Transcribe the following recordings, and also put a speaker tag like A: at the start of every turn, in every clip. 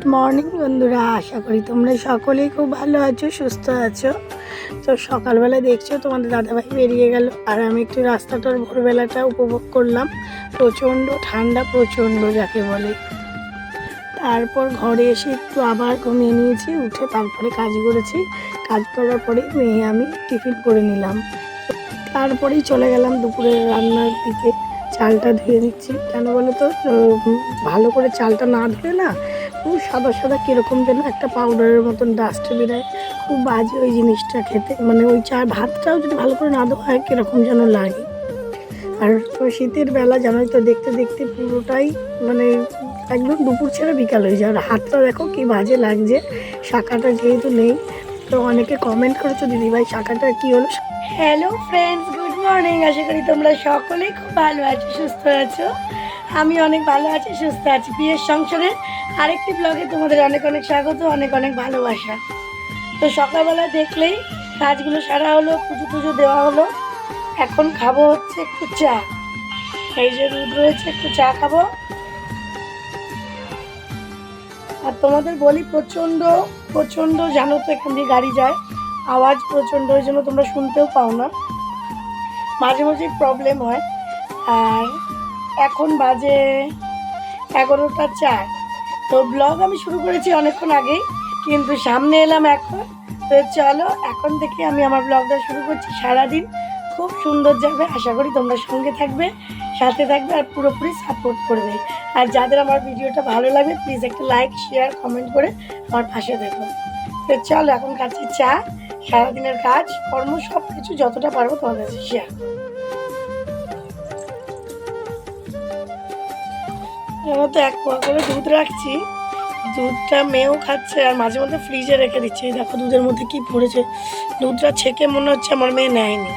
A: Good morning বন্ধুরা, আশা করি তোমরা সকলেই খুব ভালো আছো, সুস্থ আছো। তো সকালবেলা দেখছ তোমাদের দাদাভাই বেরিয়ে গেল, আর আমি একটু রাস্তাটার ভোরবেলাটা উপভোগ করলাম। প্রচণ্ড ঠান্ডা, প্রচণ্ড যাকে বলে। তারপর ঘরে এসে একটু আবার ঘুমিয়ে নিয়েছি, উঠে তারপরে কাজ করেছি। কাজ করার পরে মেয়ে আমি টিফিন করে নিলাম। তারপরেই চলে গেলাম দুপুরের রান্নার দিকে। চালটা ধুয়ে নিচ্ছি। কেন বলো তো? ভালো করে চালটা না ধুলে না খুব সাদা সাদা কীরকম যেন একটা পাউডারের মতন ডাস্ট বেরোয়। খুব বাজে ওই জিনিসটা খেতে। মানে ওই চা ভাতটাও যদি ভালো করে না ধোয়া হয়, কীরকম যেন লাগে। আর তো শীতের বেলা জানোই তো, দেখতে দেখতে পুরোটাই মানে একদম দুপুর ছেড়ে বিকাল হয়ে যায়। আর হাতটা দেখো কি বাজে লাগছে। শাখাটা যেহেতু নেই, তো অনেকে কমেন্ট করেছ, দিদিভাই, শাখাটা কী হলো? হ্যালো ফ্রেন্ডস গুড মর্নিং, আশা করি তোমরা সকলেই খুব ভালো আছো, সুস্থ আছো। আমি অনেক ভালো আছি, সুস্থ আছি। বিয়ের সংসারে আরেকটি ব্লগে তোমাদের অনেক অনেক স্বাগত, অনেক অনেক ভালোবাসা। তো সকালবেলা দেখলেই কাজগুলো সারা হলো, পুজো টুজো দেওয়া হলো। এখন খাব হচ্ছে একটু চা। এই যে দুধ রয়েছে, একটু চা খাব। আর তোমাদের বলি প্রচণ্ড প্রচণ্ড, জানো তো এখান দিয়ে গাড়ি যায়। আওয়াজ প্রচণ্ড, ওই জন্য তোমরা শুনতেও পাও না। মাঝে মাঝে প্রবলেম হয়। আর এখন বাজে এগারোটা চার। তো ব্লগ আমি শুরু করেছি অনেকক্ষণ আগেই, কিন্তু সামনে এলাম এখন। তো চলো, এখন থেকে আমি আমার ব্লগটা শুরু করছি সারাদিন। খুব সুন্দর যাবে, আশা করি তোমরা সঙ্গে থাকবে, সাথে থাকবে আর পুরোপুরি সাপোর্ট করবে। আর যাদের আমার ভিডিওটা ভালো লাগে প্লিজ একটা লাইক শেয়ার কমেন্ট করে আমার পাশে দেখো। তো চলো, এখন খাচ্ছি চা। সারাদিনের কাজ, কর্ম সব কিছু যতটা পারব তোমাদের কাছে শেয়ার এবার তো এক পোয়া করে দুধ রাখছি। দুধটা মেয়েও খাচ্ছে আর মাঝে মধ্যে ফ্রিজে রেখে দিচ্ছে। দেখো দুধের মধ্যে কি পড়েছে। দুধটা ছেঁকে মনে হচ্ছে আমার মেয়ে নেয়নি।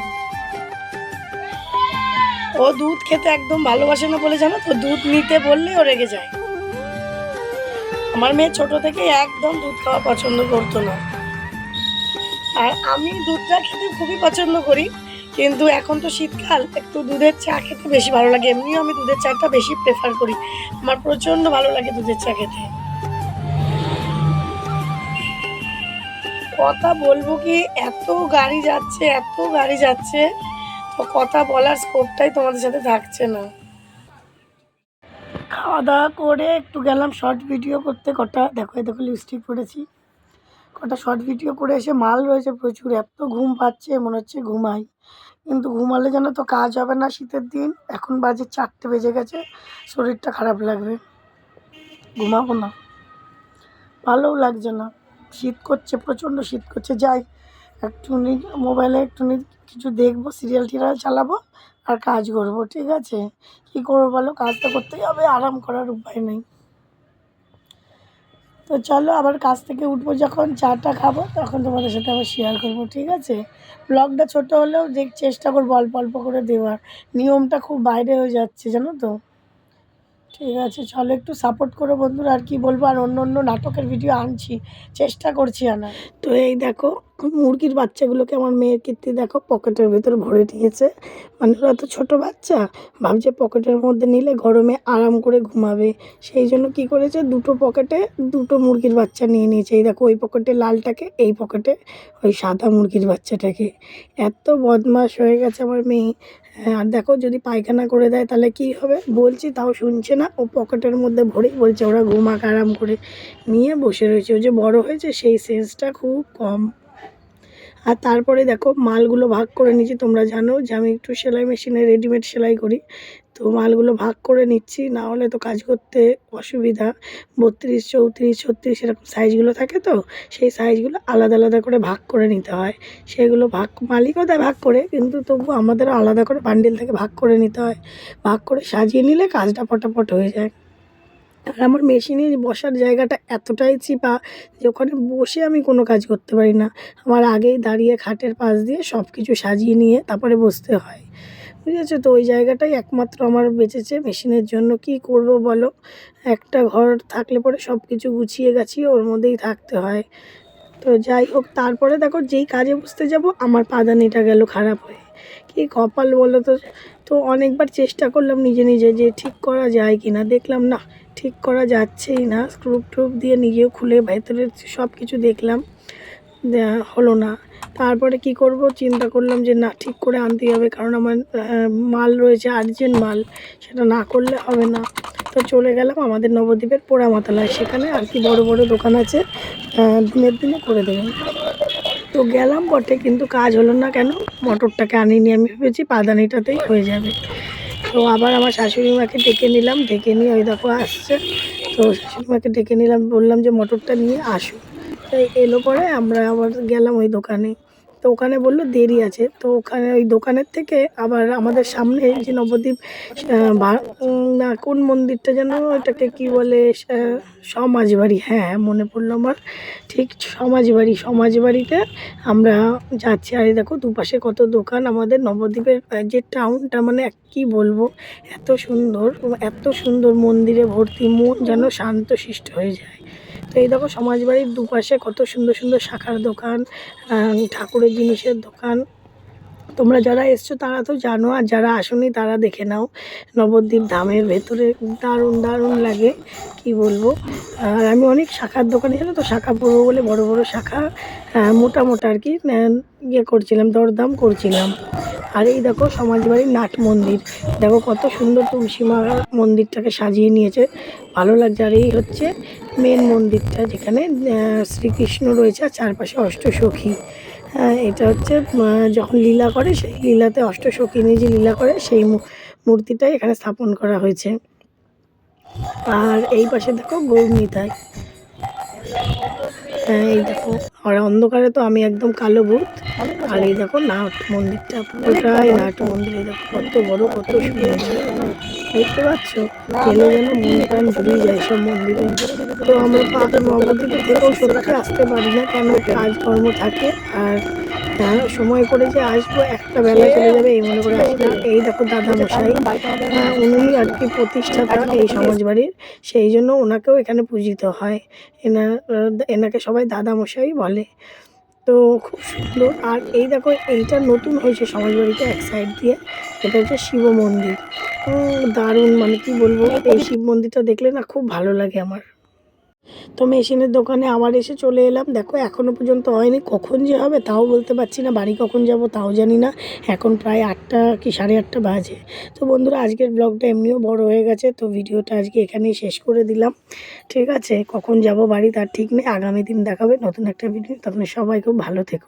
A: ও দুধ খেতে একদম ভালোবাসে না বলে জানো তো? দুধ নিতে বললে ও রেগে যায়। আমার মেয়ে ছোট থেকে একদম দুধ খাওয়া পছন্দ করতো না। আর আমি দুধটা খেতে খুবই পছন্দ করি, কিন্তু এখন তো শীতকাল, একটু দুধের চা খেতে বেশি ভালো লাগে। এমনিও আমি দুধের চাটা বেশি প্রেফার করি। আমার প্রচণ্ড ভালো লাগে দুধের চা খেতে। কথা বলব কি, এত গাড়ি যাচ্ছে, এত গাড়ি যাচ্ছে, তো কথা বলার স্কোপটাই তোমাদের সাথে থাকছে না। খাওয়া দাওয়া করে একটু গেলাম শর্ট ভিডিও করতে, কটা, দেখো দেখো লিপস্টিক পরেছি। কটা শর্ট ভিডিও করে এসে মাল রয়েছে প্রচুর, এত ঘুম পাচ্ছে, মনে হচ্ছে ঘুমাই। কিন্তু ঘুমালে যেন তো কাজ হবে না শীতের দিন, এখন বাজে চারটে বেজে গেছে, শরীরটা খারাপ লাগবে। ঘুমাবো না। ভালোও লাগছে না। শীত করছে, প্রচণ্ড শীত করছে। যাই একটু মোবাইলে একটু কিছু দেখব সিরিয়াল টিরিয়াল চালাবো আর কাজ করব, ঠিক আছে? কী করব বলো? কাজ তো করতেই হবে, আরাম করার উপায় নেই। তো চলো আবার কাজ থেকে উঠবো, যখন চাটা খাব তখন তোমাদের সাথে আবার শেয়ার করব, ঠিক আছে? ব্লগটা ছোট হলেও দেখ চেষ্টা করব অল্প অল্প করে দেওয়ার। নিয়মটা খুব বাইরে হয়ে যাচ্ছে, জানো তো? ঠিক আছে, চলো একটু সাপোর্ট করো বন্ধুরা, আর কি বলব, আর অন্য অন্য নাটকের ভিডিও আনছি, চেষ্টা করছি আনার। তো এই দেখো, মুরগির বাচ্চাগুলোকে আমার মেয়ের কীর্তি দেখো, পকেটের ভেতর ভরে নিয়েছে মানে ওরা তো ছোটো বাচ্চা, ভাবছে পকেটের মধ্যে নিলে গরমে আরাম করে ঘুমাবে। সেই জন্য কি করেছে, দুটো পকেটে দুটো মুরগির বাচ্চা নিয়ে নিয়েছে। এই দেখো, ওই পকেটে লালটাকে, এই পকেটে ওই সাদা মুরগির বাচ্চাটাকে। এত বদমাশ হয়ে গেছে আমার মেয়ে। হ্যাঁ, আর দেখো যদি পায়খানা করে দেয় তাহলে কি হবে? বলছি তাও শুনছে না। ও পকেটের মধ্যে ভরেই বলছে ওরা ঘুমাক আরাম করে নিয়ে বসে রয়েছে। ও যে বড় হয়েছে সেই সেন্সটা খুব কম। আর তারপরে দেখো মালগুলো ভাগ করে নিয়েছি তোমরা জানো যে আমি একটু সেলাই মেশিনে রেডিমেড সেলাই করি। তো মালগুলো ভাগ করে নিচ্ছি, না হলে তো কাজ করতে অসুবিধা। বত্রিশ, চৌত্রিশ, ছত্রিশ এরকম সাইজগুলো থাকে তো, সেই সাইজগুলো আলাদা আলাদা করে ভাগ করে নিতে হয়। সেগুলো ভাগ, মালিকও দেয় ভাগ করে, কিন্তু তবু আমাদের আলাদা করে বান্ডিল থেকে ভাগ করে নিতে হয়। ভাগ করে সাজিয়ে নিলে কাজটা পটাপট হয়ে যায়। আর আমার মেশিনে বসার জায়গাটা এতটাই চিপা যে ওখানে বসে আমি কোনো কাজ করতে পারি না। আমার আগেই দাঁড়িয়ে খাটের পাশ দিয়ে সব কিছু সাজিয়ে নিয়ে তারপরে বসতে হয়। বুঝেছ তো ওই জায়গাটাই একমাত্র আমার বেঁচেছে। মেশিনের জন্য কি করব বলো? একটা ঘর থাকলে পরে সব কিছু গুছিয়ে গাছিয়ে ওর মধ্যেই থাকতে হয়। তো যাই হোক, তারপরে দেখো যেই কাজে বসতে যাব, আমার পাদানিটা গেল খারাপ হয়ে। কি কপাল বলো তো? তো অনেকবার চেষ্টা করলাম নিজে নিজে যে ঠিক করা যায় কি না দেখলাম না, ঠিক করা যাচ্ছেই না। স্ক্রুপ ট্রুপ দিয়ে নিজেও খুলে ভেতরে সব কিছু দেখলাম। হলো না। তারপরে কি করব? চিন্তা করলাম যে, না, ঠিক করে আনতেই হবে, কারণ আমার মাল রয়েছে আর্জেন্ট মাল, সেটা না করলে হবে না। তো চলে গেলাম আমাদের নবদ্বীপের পোড়ামাতালায়। সেখানে আর কি বড় বড় দোকান আছে দিনের দিনে করে দেবেন। তো গেলাম বটে, কিন্তু কাজ হলো না কেন? মটরটাকে আনিনি আমি ভেবেছি, পাদানিটাতেই হয়ে যাবে। তো আবার আমার শাশুড়ি মাকে ডেকে নিলাম, ডেকে নিয়ে ওই দেখো আসছে। তো শাশুড়ি মাকে ডেকে নিলাম, বললাম যে, মটরটা নিয়ে আসো। তো এলো পরে আমরা আবার গেলাম ওই দোকানে। তো ওখানে বলল দেরি আছে। তো ওখানে ওই দোকানের থেকে আবার আমাদের সামনে যে নবদ্বীপ না, কোন মন্দিরটা যেন ওটাকে কি বলে সমাজবাড়ি হ্যাঁ মনে পড়ল আমার। ঠিক সমাজবাড়ি, সমাজবাড়িতে আমরা যাচ্ছি। আর দেখো দুপাশে কত দোকান আমাদের নবদ্বীপের, যে টাউনটা মানে কি বলব, এত সুন্দর এত সুন্দর মন্দিরে ভর্তি মন যেন শান্ত, শিষ্ট হয়ে যায়। তো এই দেখো সমাজবাড়ির দুপাশে কত সুন্দর সুন্দর শাখার দোকান ঠাকুরের জিনিসের দোকান। তোমরা যারা এসছো তারা তো জানো, আর যারা আসোনি তারা দেখে নাও। নবদ্বীপ ধামের ভেতরে দারুণ দারুণ লাগে, কি বলব? আর আমি অনেক শাখার দোকানে ছিল তো, শাখা পড়ব বলে বড় বড় শাখা মোটা মোটা আর কি ইয়ে করছিলাম, দরদাম করছিলাম। আর এই দেখো সমাজবাড়ির নাট মন্দির। দেখো কত সুন্দর তুলসী মা মন্দিরটাকে সাজিয়ে নিয়েছে। ভালো লাগছে। আর এই হচ্ছে মেন মন্দিরটা যেখানে শ্রীকৃষ্ণ রয়েছে আর চারপাশে অষ্টসখী। হ্যাঁ এটা হচ্ছে যখন লীলা করে, সেই লীলাতে অষ্টসখী নিয়ে যে লীলা করে, সেই মূর্তিটাই এখানে স্থাপন করা হয়েছে। আর এই পাশে দেখো গৌরনীতায় হ্যাঁ এই দেখো। আর অন্ধকারে তো আমি একদম কালো ভূত। আর এই দেখো নাট মন্দিরটা, পুরোটাই নাট মন্দির দেখো কত বড়, কত সুন্দর। দেখতে পাচ্ছ? গেলে যেন মন প্রাণ ঘুরিয়ে যায় সব মন্দিরে। তো আমরা পাহাড় নবদ্বীপে থেকেও সত্যি আসতে পারি না কেন কাজকর্ম থাকে। আর হ্যাঁ, সময় করে যে আসব একটা বেলা চলে যাবে এই মনে করে আসি এই দেখো দাদা মশাই হ্যাঁ, উনি আর কি প্রতিষ্ঠাতা এই সমাজবাড়ির সেই জন্য ওনাকেও এখানে পূজিত হয়। এনা এনাকে সবাই দাদা মশাই বলে। তো খুব সুন্দর। আর এই দেখো এইটা নতুন হয়েছে সমাজবাড়িতে এক সাইড দিয়ে এটা হচ্ছে শিব মন্দির। দারুণ মানে কি বলব এই শিব মন্দিরটা দেখলে না খুব ভালো লাগে আমার। তো মেশিনের দোকানে আবার এসে চলে এলাম। দেখো এখনও পর্যন্ত হয়নি। কখন যে হবে তাও বলতে পারছি না। বাড়ি কখন যাব তাও জানি না। এখন প্রায় আটটা কি সাড়ে আটটা বাজে। তো বন্ধুরা, আজকের ব্লগটা এমনিও বড় হয়ে গেছে। তো ভিডিওটা আজকে এখানেই শেষ করে দিলাম। ঠিক আছে, কখন যাব বাড়ি তার ঠিক নেই। আগামী দিন দেখাবে নতুন একটা ভিডিও তখন সবাই খুব ভালো থেকো।